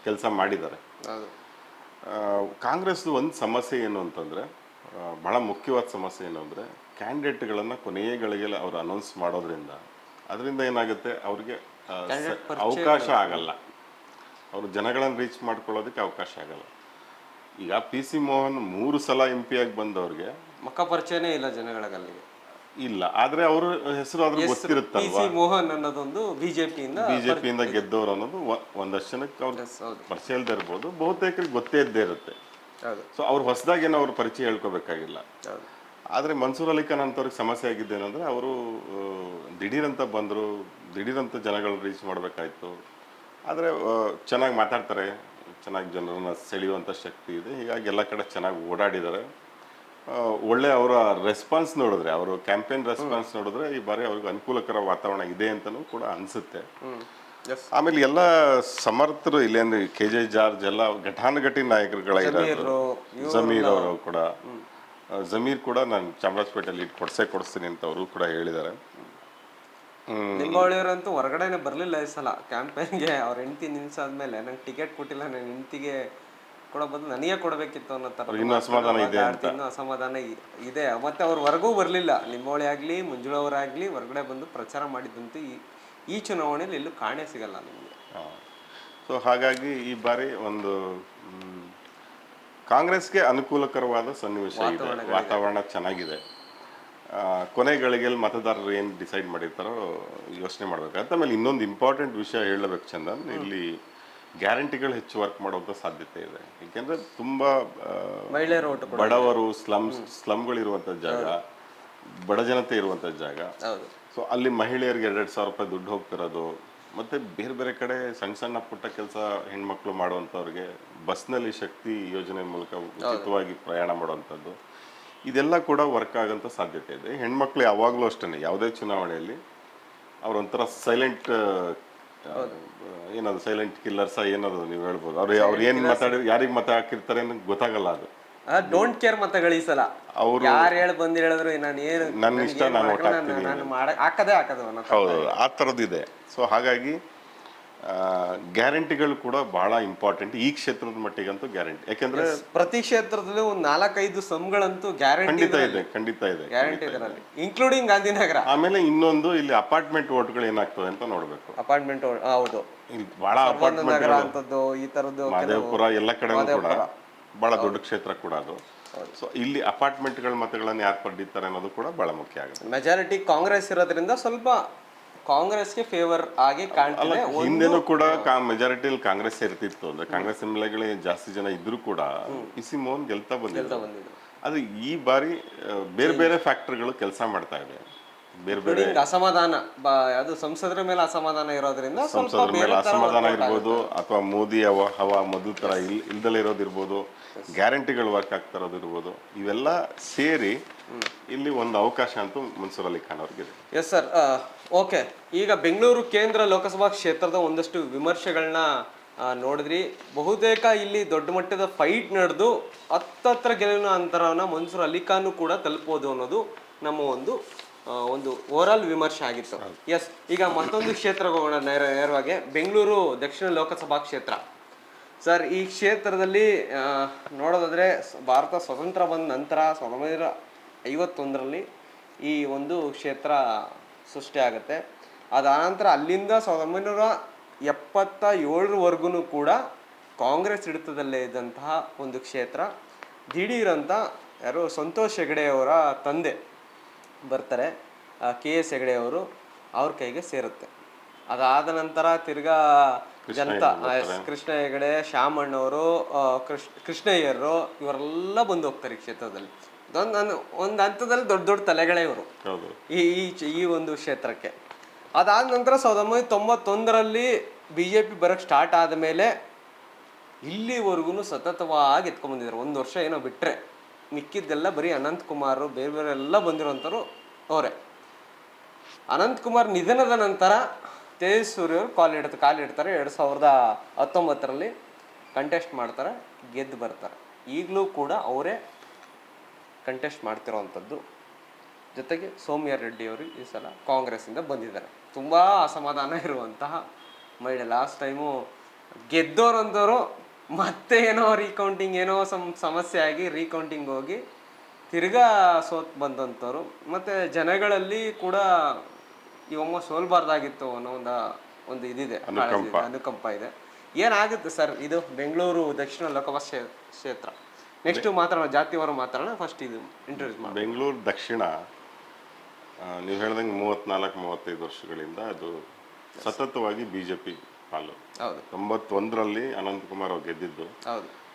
ಕೆಲಸ ಮಾಡಿದ್ದಾರೆ. ಕಾಂಗ್ರೆಸ್ದು ಒಂದು ಸಮಸ್ಯೆ ಏನು ಅಂತಂದರೆ ಬಹಳ ಮುಖ್ಯವಾದ ಸಮಸ್ಯೆ ಏನು ಅಂದರೆ ಕ್ಯಾಂಡಿಡೇಟ್ಗಳನ್ನು ಕೊನೆಯ ಗಳಿಗೆಲ್ಲ ಅವ್ರು ಅನೌನ್ಸ್ ಮಾಡೋದ್ರಿಂದ ಅದರಿಂದ ಏನಾಗುತ್ತೆ ಅವ್ರಿಗೆ ಅವಕಾಶ ಆಗಲ್ಲ. ಅವರು ಜನಗಳನ್ನು ರೀಚ್ ಮಾಡ್ಕೊಳ್ಳೋದಕ್ಕೆ ಅವಕಾಶ ಆಗಲ್ಲ. ಈಗ ಪಿ ಸಿ ಮೋಹನ್ ಮೂರು ಸಲ ಎಂ ಪಿ ಆಗಿ ಬಂದವ್ರಿಗೆ ಮಕ್ಕ ಪರಿಚಯನೇ ಇಲ್ಲ ಜನಗಳಿಗೆ ಅಲ್ಲಿಗೆ ಇಲ್ಲ. ಆದ್ರೆ ಅವ್ರ ಹೆಸರು ಆದ್ರೂ ಪಿ ಗೊತ್ತಿರುತ್ತಲ್ವಾ? ಸಿ ಮೋಹನ್ ಅನ್ನೋದೊಂದು ಬಿಜೆಪಿಯಿಂದ ಬಿಜೆಪಿಯಿಂದ ಗೆದ್ದವ್ರು ಅನ್ನೋದು ಒ- ಒಂದಷ್ಟು ಜನಕ್ಕೆ ಅವ್ರ ಹೌದು. ಪರಿಚಯ ಇಲ್ದೇ ಇರ್ಬೋದು. ಬಹುತೇಕರಿಗೆ ಗೊತ್ತೇ ಇದ್ದೇ ಇರುತ್ತೆ. ಹೌದು. ಸೊ ಅವ್ರು ಹೊಸದಾಗಿ ಏನೋ ಅವ್ರ ಪರಿಚಯ ಹೇಳ್ಕೋಬೇಕಾಗಿಲ್ಲ. ಹೌದು. ಆದರೆ ಮನ್ಸೂರ್ ಅಲಿ ಖಾನ್ ಅಂತವ್ರಿಗೆ ಸಮಸ್ಯೆ ಆಗಿದ್ದೇನೆಂದ್ರೆ ಅವರು ದಿಢೀರಂತ ಬಂದರು ದಿಢೀರಂತ ಜನಗಳನ್ನ ರೀಚ್ ಮಾಡಬೇಕಾಯ್ತು. ಆದರೆ ಚೆನ್ನಾಗಿ ಮಾತಾಡ್ತಾರೆ. ಚೆನ್ನಾಗಿ ಜನರನ್ನ ಸೆಳೆಯುವಂಥ ಶಕ್ತಿ ಇದೆ. ಹೀಗಾಗಿ ಎಲ್ಲ ಕಡೆ ಚೆನ್ನಾಗಿ ಓಡಾಡಿದ್ದಾರೆ. ಒಳ್ಳೆ ಅವರ ರೆಸ್ಪಾನ್ಸ್ ನೋಡಿದ್ರೆ ಅವರು ಕ್ಯಾಂಪೇನ್ ರೆಸ್ಪಾನ್ಸ್ ನೋಡಿದ್ರೆ ಈ ಬಾರಿ ಅವ್ರಿಗೆ ಅನುಕೂಲಕರ ವಾತಾವರಣ ಇದೆ ಅಂತಲೂ ಕೂಡ ಅನಿಸುತ್ತೆ. ಆಮೇಲೆ ಎಲ್ಲ ಸಮರ್ಥರು ಇಲ್ಲೇನು ಕೆ ಜೆ ಜಾರ್ಜ್ ಎಲ್ಲ ಘಟಾನುಘಟಿ ನಾಯಕರುಗಳಾಗಿರೋದು ಜಮೀರ್ ಅವರು ಕೂಡ. ಜಮೀರ್ ಕೂಡ ನಾನು ಚಾಮರಾಜಪೇಟೆಯಲ್ಲಿ ಇಟ್ಟು ಕೊಡ್ಸೇ ಕೊಡಿಸ್ತೀನಿ ಅಂತ ಅವರು ಕೂಡ ಹೇಳಿದ್ದಾರೆ. ಅಂತೂ ಹೊರಗಡೆನೆ ಬರಲಿಲ್ಲ ಈ ಸಲ. ಕ್ಯಾಂಪೇನ್ಗೆ ಅವ್ರ ಹೆಂಡತಿ ನಿಲ್ಸಾದ್ಮೇಲೆ ನಂಗೆ ಟಿಕೆಟ್ ಕೊಟ್ಟಿಲ್ಲ ನನ್ನ ಹೆಂಡತಿಗೆ ಕೊಡೋ ಬದಲು ನನಗೆ ಕೊಡಬೇಕಿತ್ತು ಅನ್ನೋ ಥರ ಇನ್ನೂ ಅಸಮಾಧಾನ ಇದೆ ಅಂತ. ಇನ್ನೂ ಅಸಮಾಧಾನ ಇ- ಇದೆ. ಮತ್ತೆ ಅವ್ರು ಹೊರಗೂ ಬರಲಿಲ್ಲ. ನಿಮ್ಮೋಳಿ ಆಗಲಿ ಮುಂಜುಳವರಾಗಲಿ ಹೊರಗಡೆ ಬಂದು ಪ್ರಚಾರ ಮಾಡಿದ್ದಂತೂ ಈ ಈ ಚುನಾವಣೆಯಲ್ಲಿ ಎಲ್ಲೂ ಕಾಣೆ ಸಿಗಲ್ಲ ನಿಮಗೆ. ಸೊ ಹಾಗಾಗಿ ಈ ಬಾರಿ ಒಂದು ಮ್, ಕಾಂಗ್ರೆಸ್ಗೆ ಅನುಕೂಲಕರವಾದ ಸನ್ನಿವೇಶ ಇದೆ. ವಾತಾವರಣ ಚೆನ್ನಾಗಿದೆ. ಆ, ಕೊನೆ ಗಳಿಗೆಯಲ್ಲಿ ಮತದಾರರು ಏನು ಡಿಸೈಡ್ ಮಾಡಿರ್ತಾರೋ ಯೋಚನೆ ಮಾಡ್ಬೇಕಾಗತ್ತೆ ಆಮೇಲೆ ಇನ್ನೊಂದು ಇಂಪಾರ್ಟೆಂಟ್ ವಿಷಯ ಹೇಳಬೇಕು ಚಂದನ್. ಇಲ್ಲಿ ಗ್ಯಾರಂಟಿಗಳು ಹೆಚ್ಚು ವರ್ಕ್ ಮಾಡುವಂಥ ಸಾಧ್ಯತೆ ಇದೆ. ಯಾಕೆಂದ್ರೆ ತುಂಬ ಮಹಿಳೆಯರು ಬಡವರು ಸ್ಲಮ್ಸ್ ಸ್ಲಮ್ಗಳಿರುವಂಥ ಜಾಗ ಬಡ ಜನತೆ ಇರುವಂಥ ಜಾಗ. ಸೊ ಅಲ್ಲಿ ಮಹಿಳೆಯರಿಗೆ ಎರಡೆರಡು ಸಾವಿರ ರೂಪಾಯಿ ದುಡ್ಡು ಹೋಗ್ತಿರೋದು ಮತ್ತೆ ಬೇರೆ ಬೇರೆ ಕಡೆ ಸಣ್ಣ ಸಣ್ಣ ಪುಟ್ಟ ಕೆಲಸ ಹೆಣ್ಮಕ್ಳು ಮಾಡುವಂಥವ್ರಿಗೆ ಬಸ್ನಲ್ಲಿ ಶಕ್ತಿ ಯೋಜನೆ ಮೂಲಕ ಉಚಿತವಾಗಿ ಪ್ರಯಾಣ ಮಾಡುವಂಥದ್ದು ಇದೆಲ್ಲ ಕೂಡ ವರ್ಕ್ ಆಗೋಂಥ ಸಾಧ್ಯತೆ ಇದೆ. ಹೆಣ್ಮಕ್ಳು ಯಾವಾಗಲೂ ಅಷ್ಟೇ ಯಾವುದೇ ಚುನಾವಣೆಯಲ್ಲಿ ಅವರೊಂಥರ ಸೈಲೆಂಟ್ ಏನದು ಸೈಲೆಂಟ್ ಕಿಲ್ಲರ್ಸ ಏನದು ನೀವು ಹೇಳ್ಬೋದು? ಅವ್ರು ಅವ್ರು ಏನು ಮಾತಾಡಿ ಯಾರಿಗೆ ಮತ ಹಾಕಿರ್ತಾರೆ ಅಂತ ಗೊತ್ತಾಗಲ್ಲ ಅದು. ಡೋಂಟ್ ಕೇರ್ ಮತಗಳು ಈ ಸಲ ಅವ್ರು ಯಾರು ಹೇಳಿ ಬಂದು ಹೇಳಿದ್ರು ನಾನು ಏನು ನನ್ನ ಇಷ್ಟ ನಾನು ಹಾಕದೆ ಹಾಕದೇ ಹೌದು ಆ ಥರದ್ದಿದೆ ಸೊ ಹಾಗಾಗಿ ಗ್ಯಾರಂಟಿಗಳು ಕೂಡ ಬಹಳ ಇಂಪಾರ್ಟೆಂಟ್ ಈ ಕ್ಷೇತ್ರದ ಮಟ್ಟಿಗಂತೂ ಗ್ಯಾರಂಟಿ. ಯಾಕೆಂದ್ರೆ ಪ್ರತಿ ಕ್ಷೇತ್ರದಲ್ಲಿ ಒಂದು ನಾಲ್ಕೈದು ಸಮ್ಗಳಂತೂ ಗ್ಯಾರಂಟಿ ಖಂಡಿತ ಇದೆ ಖಂಡಿತ ಇದೆ ಗ್ಯಾರಂಟಿ ಇದರಲ್ಲಿ ಇನ್ಕ್ಲೂಡಿಂಗ್ ಗಾಂಧಿನಗರ. ಆಮೇಲೆ ಇನ್ನೊಂದು ಇಲ್ಲಿ ಅಪಾರ್ಟ್ಮೆಂಟ್ ಓಟ್ಗಳು ಏನಾಗ್ತದೆ ಅಂತ ನೋಡ್ಬೇಕು. ಅಪಾರ್ಟ್ಮೆಂಟ್ ಹೌದು. ಇಲ್ಲಿ ಬಹಳ ಅಪಾರ್ಟ್ಮೆಂಟ್ ಅಂತದ್ದು ಈ ತರದ್ದು ಮಾದೇವಪುರ ಎಲ್ಲ ಕಡೆ ಕೂಡ ಬಹಳ ದೊಡ್ಡ ಕ್ಷೇತ್ರ ಕೂಡ ಅದು. ಸೊ ಇಲ್ಲಿ ಅಪಾರ್ಟ್ಮೆಂಟ್ಗಳ ಮತಗಳನ್ನು ಯಾರು ಪಡೆದಿರ್ತಾರೆ ಅನ್ನೋದು ಕೂಡ ಬಹಳ ಮುಖ್ಯ ಆಗುತ್ತೆ. ಮೆಜಾರಿಟಿ ಕಾಂಗ್ರೆಸ್ ಇರೋದ್ರಿಂದ ಸ್ವಲ್ಪ ಕಾಂಗ್ರೆಸ್ಗೆ ಫೇವರ್ ಆಗಿ ಕಾಣ್ತಿದೆ. ಹಿಂದೆನೂ ಕೂಡ ಮೆಜಾರಿಟಿಯಲ್ಲಿ ಕಾಂಗ್ರೆಸ್ ಇರ್ತಿತ್ತು ಅಂದ್ರೆ ಕಾಂಗ್ರೆಸ್ ಎಲ್ ಜಾಸ್ತಿ ಜನ ಇದ್ರೂ ಕೂಡ ಪಿ ಸಿ ಮೋಹನ್ ಗೆಲ್ತಾ ಬಂದಿದ್ರು. ಬಂದಿದ್ರು. ಅದು ಈ ಬಾರಿ ಬೇರೆ ಬೇರೆ ಫ್ಯಾಕ್ಟರ್ಗಳು ಕೆಲಸ ಮಾಡ್ತಾ ಇದೆ. ಬೇರೆ ಬೇರೆ ಅಸಮಾಧಾನ ಅದು ಸಂಸದರ ಮೇಲೆ ಅಸಮಾಧಾನ ಇರೋದ್ರಿಂದ ಸಂಸದರ ಮೇಲೆ ಅಸಮಾಧಾನ ಇರ್ಬೋದು ಅಥವಾ ಮೋದಿ ಅವ ಹವಾ ಮೊದಲ ತರ ಇಲ್ ಇಲ್ದಲೇ ಇರೋದಿರ್ಬೋದು. ಗ್ಯಾರಂಟಿಗಳು ವರ್ಕ್ ಆಗ್ತಾ ಇರೋದಿರ್ಬೋದು ಇವೆಲ್ಲ ಸೇರಿ ಇಲ್ಲಿ ಒಂದು ಅವಕಾಶ ಅಂತೂ ಮನ್ಸೂರ್ ಅಲಿ ಖಾನ್ ಅವ್ರಿಗಿದೆ ಎಸ್ ಸರ್ ಓಕೆ ಈಗ ಬೆಂಗಳೂರು ಕೇಂದ್ರ ಲೋಕಸಭಾ ಕ್ಷೇತ್ರದ ಒಂದಷ್ಟು ವಿಮರ್ಶೆಗಳನ್ನ ನೋಡಿದ್ರಿ. ಬಹುತೇಕ ಇಲ್ಲಿ ದೊಡ್ಡ ಮಟ್ಟದ ಫೈಟ್ ನಡೆದು ಹತ್ತತ್ರ ಗೆಲುವಿನ ಅಂತರವನ್ನ ಮನ್ಸೂರ್ ಅಲಿ ಖಾನ್ ಕೂಡ ತಲುಪೋದು ಅನ್ನೋದು ನಮ್ಮ ಒಂದು ಒಂದು ಓವರಾಲ್ ವಿಮರ್ಶೆ ಆಗಿತ್ತು. ಎಸ್ ಈಗ ಮತ್ತೊಂದು ಕ್ಷೇತ್ರಕ್ಕೆ ಹೋಗೋಣ ನೇರ ನೇರವಾಗಿ. ಬೆಂಗಳೂರು ದಕ್ಷಿಣ ಲೋಕಸಭಾ ಕ್ಷೇತ್ರ. ಸರ್, ಈ ಕ್ಷೇತ್ರದಲ್ಲಿ ನೋಡೋದಾದರೆ ಭಾರತ ಸ್ವತಂತ್ರ ಬಂದ ನಂತರ ಸಾವಿರದ ಒಂಬೈನೂರ ಐವತ್ತೊಂದರಲ್ಲಿ ಈ ಒಂದು ಕ್ಷೇತ್ರ ಸೃಷ್ಟಿ ಆಗುತ್ತೆ. ಅದಾನಂತರ ಅಲ್ಲಿಂದ ಸಾವಿರದ ಒಂಬೈನೂರ ಎಪ್ಪತ್ತ ಏಳರವರೆಗೂ ಕೂಡ ಕಾಂಗ್ರೆಸ್ ಹಿಡಿತದಲ್ಲೇ ಇದ್ದಂತಹ ಒಂದು ಕ್ಷೇತ್ರ. ದಿಢೀರಂತ ಯಾರು ಸಂತೋಷ್ ಹೆಗಡೆ ಅವರ ತಂದೆ ಬರ್ತಾರೆ ಕೆ ಎಸ್ ಹೆಗಡೆ ಅವರು ಅವ್ರ ಕೈಗೆ ಸೇರುತ್ತೆ. ಅದಾದ ನಂತರ ತಿರ್ಗಾ ಜನತಾ ಎಸ್, ಕೃಷ್ಣ ಹೆಗಡೆ ಶ್ಯಾಮಣ್ಣವರು ಕೃಷ್ಣ ಕೃಷ್ಣಯ್ಯರು ಇವರೆಲ್ಲ ಬಂದು ಹೋಗ್ತಾರೆ ಈ ಕ್ಷೇತ್ರದಲ್ಲಿ. ಒಂದು ಒಂದು ಹಂತದಲ್ಲಿ ದೊಡ್ಡ ದೊಡ್ಡ ತಲೆಗಳೇ ಇವರು. ಈ ಈ ಒಂದು ಕ್ಷೇತ್ರಕ್ಕೆ. ಅದಾದ ನಂತರ ಸಾವಿರದ ಒಂಬೈನೂರ ತೊಂಬತ್ತೊಂದರಲ್ಲಿ ಬಿ ಜೆ ಪಿ ಬರೋಕ್ಕೆ ಸ್ಟಾರ್ಟ್ ಆದ ಮೇಲೆ ಇಲ್ಲಿವರೆಗೂ ಸತತವಾಗಿ ಎತ್ಕೊಂಡ್ಬಂದಿದ್ದಾರೆ ಒಂದು ವರ್ಷ ಏನೋ ಬಿಟ್ಟರೆ ಮಿಕ್ಕಿದ್ದೆಲ್ಲ ಬರೀ ಅನಂತ್ ಕುಮಾರ್ ಬೇರೆ ಬೇರೆ ಎಲ್ಲ ಬಂದಿರೋಂಥವ್ರು ಅವರೇ. ಅನಂತ್ ಕುಮಾರ್ ನಿಧನದ ನಂತರ ತೇಜಸ್ವಿ ಅವರು ಕಾಲ್ ಇಡ್ತಾರೆ ಕಾಲಿಡ್ತಾರೆ ಎರಡು ಸಾವಿರದ ಹತ್ತೊಂಬತ್ತರಲ್ಲಿ ಕಂಟೆಸ್ಟ್ ಮಾಡ್ತಾರೆ, ಗೆದ್ದು ಬರ್ತಾರೆ. ಈಗಲೂ ಕೂಡ ಅವರೇ ಕಂಟೆಸ್ಟ್ ಮಾಡ್ತಿರೋವಂಥದ್ದು ಜೊತೆಗೆ ಸೋಮ್ಯ ರೆಡ್ಡಿ ಅವರು ಈ ಸಲ ಕಾಂಗ್ರೆಸ್ಸಿಂದ ಬಂದಿದ್ದಾರೆ. ತುಂಬ ಅಸಮಾಧಾನ ಇರುವಂತಹ ಮಹಿಳೆ. ಲಾಸ್ಟ್ ಟೈಮು ಗೆದ್ದೋರಂಥವ್ರು ಮತ್ತೆ ಏನೋ ರೀಕೌಂಟಿಂಗ್ ಏನೋ ಸಮ್ ಸಮಸ್ಯೆ ಆಗಿ ರೀಕೌಂಟಿಂಗ್ ಹೋಗಿ ತಿರ್ಗಾ ಸೋತ್ ಬಂದಂಥವ್ರು. ಮತ್ತು ಜನಗಳಲ್ಲಿ ಕೂಡ ಇವಮ್ಮ ಸೋಲ್ಬಾರ್ದಾಗಿತ್ತು ಅನ್ನೋ ಒಂದು ಒಂದು ಇದಿದೆ ಅನುಕಂಪ. ಇದೆ. ಏನಾಗುತ್ತೆ ಸರ್? ಇದು ಬೆಂಗಳೂರು ದಕ್ಷಿಣ ಲೋಕಸಭಾ ಕ್ಷೇತ್ರ. ನೆಕ್ಸ್ಟ್ ಮಾತಾಡೋಣ ಜಾತಿಯವರು ಮಾತಾಡೋಣ ಫಸ್ಟ್ ಇದು ಇಂಟ್ರೊಡ್ಯೂಸ್ ಮಾಡಿ ಬೆಂಗಳೂರು ದಕ್ಷಿಣ ನೀವು ಹೇಳ್ದಂಗೆ ಮೂವತ್ನಾಲ್ಕು ಮೂವತ್ತೈದು ವರ್ಷಗಳಿಂದ ಅದು ಸತತವಾಗಿ ಬಿ ಜೆ ಪಿ ಪಾಲು ತೊಂಬತ್ತೊಂದರಲ್ಲಿ ಅನಂತಕುಮಾರ್ ಅವ್ರು ಗೆದ್ದಿದ್ದು.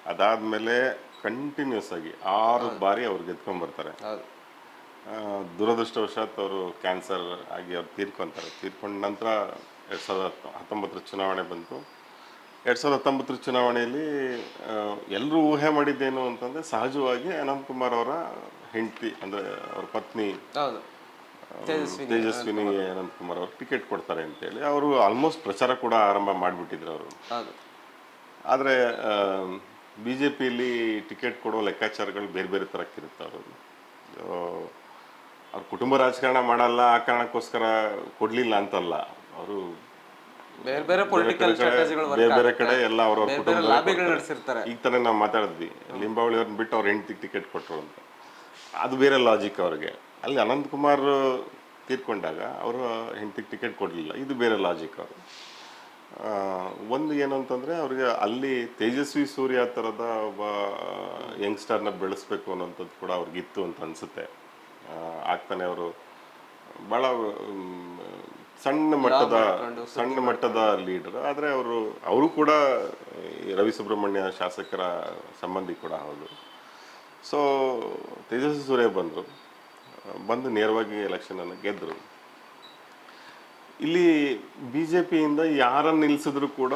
ಅದಾದ್ಮೇಲೆ ಕಂಟಿನ್ಯೂಸ್ ಆಗಿ ಆರು ಬಾರಿ ಅವ್ರು ಗೆದ್ಕೊಂಡ್ ಬರ್ತಾರೆ ಹೌದು. ಆ, ದುರದೃಷ್ಟವಶಾತ್ ಅವರು ಕ್ಯಾನ್ಸರ್ ಆಗಿ ಅವ್ರು ತೀರ್ಕೊತಾರೆ. ತೀರ್ಕೊಂಡ ನಂತರ ಎರಡು ಸಾವಿರದ ಹತ್ತು- ಹತ್ತೊಂಬತ್ತರ ಚುನಾವಣೆ ಬಂತು. ಎರಡು ಸಾವಿರದ ಹತ್ತೊಂಬತ್ತರ ಚುನಾವಣೆಯಲ್ಲಿ ಎಲ್ಲರೂ ಊಹೆ ಮಾಡಿದ್ದೇನು ಅಂತಂದರೆ ಸಹಜವಾಗಿ ಅನಂತಕುಮಾರ್ ಅವರ ಹೆಂಡತಿ ಅಂದರೆ ಅವ್ರ ಪತ್ನಿ ತೇಜಸ್ವಿನಿ ಅನಂತಕುಮಾರ್ ಅವರು ಟಿಕೆಟ್ ಕೊಡ್ತಾರೆ ಅಂತೇಳಿ. ಅವರು ಆಲ್ಮೋಸ್ಟ್ ಪ್ರಚಾರ ಕೂಡ ಆರಂಭ ಮಾಡಿಬಿಟ್ಟಿದ್ರು ಅವರು. ಆದರೆ ಬಿ ಜೆ ಪಿಯಲ್ಲಿ ಟಿಕೆಟ್ ಕೊಡೋ ಲೆಕ್ಕಾಚಾರಗಳು ಬೇರೆ ಬೇರೆ ಥರಕ್ಕಿರುತ್ತೆ ಅವರು ಅವ್ರ ಕುಟುಂಬ ರಾಜಕಾರಣ ಮಾಡಲ್ಲ ಆ ಕಾರಣಕ್ಕೋಸ್ಕರ ಕೊಡ್ಲಿಲ್ಲ ಅಂತಲ್ಲ. ಅವರು ಬೇರೆ ಬೇರೆ ಪೊಲಿಟಿಕಲ್ ಸ್ಟ್ರಾಟಜಿಗಳು ಬೇರೆ ಬೇರೆ ಕಡೆ ಎಲ್ಲ ಅವ್ರ ಕುಟುಂಬ ಲಾಬಿಗಳು ನಡೆಸಿರ್ತಾರೆ. ಈಗ ತಾನೇ ನಾವು ಮಾತಾಡಿದ್ವಿ. ಲಿಂಬಾವಳಿ ಅವ್ರನ್ನ ಬಿಟ್ಟು ಅವ್ರ ಹೆಂಡತಿಗೆ ಟಿಕೆಟ್ ಕೊಟ್ಟರು ಅಂತ. ಅದು ಬೇರೆ ಲಾಜಿಕ್ ಅವ್ರಿಗೆ. ಅಲ್ಲಿ ಅನಂತಕುಮಾರ್ ತೀರ್ಕೊಂಡಾಗ ಅವರು ಹೆಂಡತಿಗೆ ಟಿಕೆಟ್ ಕೊಡಲಿಲ್ಲ. ಇದು ಬೇರೆ ಲಾಜಿಕ್ ಅವರು. ಒಂದು ಏನು ಅಂತಂದರೆ ಅವ್ರಿಗೆ ಅಲ್ಲಿ ತೇಜಸ್ವಿ ಸೂರ್ಯ ಥರದ ಒಬ್ಬ ಯಂಗ್ಸ್ಟರ್ನ ಬೆಳೆಸ್ಬೇಕು ಅನ್ನೋಂಥದ್ದು ಕೂಡ ಅವ್ರಿಗಿತ್ತು ಅಂತ ಅನಿಸುತ್ತೆ. ಆಗ್ತಾನೆ ಅವರು. ಬಹಳ ಸಣ್ಣ ಮಟ್ಟದ ಸಣ್ಣ ಮಟ್ಟದ ಲೀಡರ್. ಆದರೆ ಅವರು ಅವರು ಕೂಡ ರವಿ ಸುಬ್ರಹ್ಮಣ್ಯ ಶಾಸಕರ ಸಂಬಂಧಿ ಕೂಡ ಹೌದು. ಸೊ ತೇಜಸ್ವಿ ಸೂರ್ಯ ಬಂದರು. ಬಂದು ನೇರವಾಗಿ ಎಲೆಕ್ಷನನ್ನು ಗೆದ್ದರು ಇಲ್ಲಿ ಬಿ ಜೆ ಪಿಯಿಂದ ಯಾರನ್ನು ನಿಲ್ಲಿಸಿದ್ರು ಕೂಡ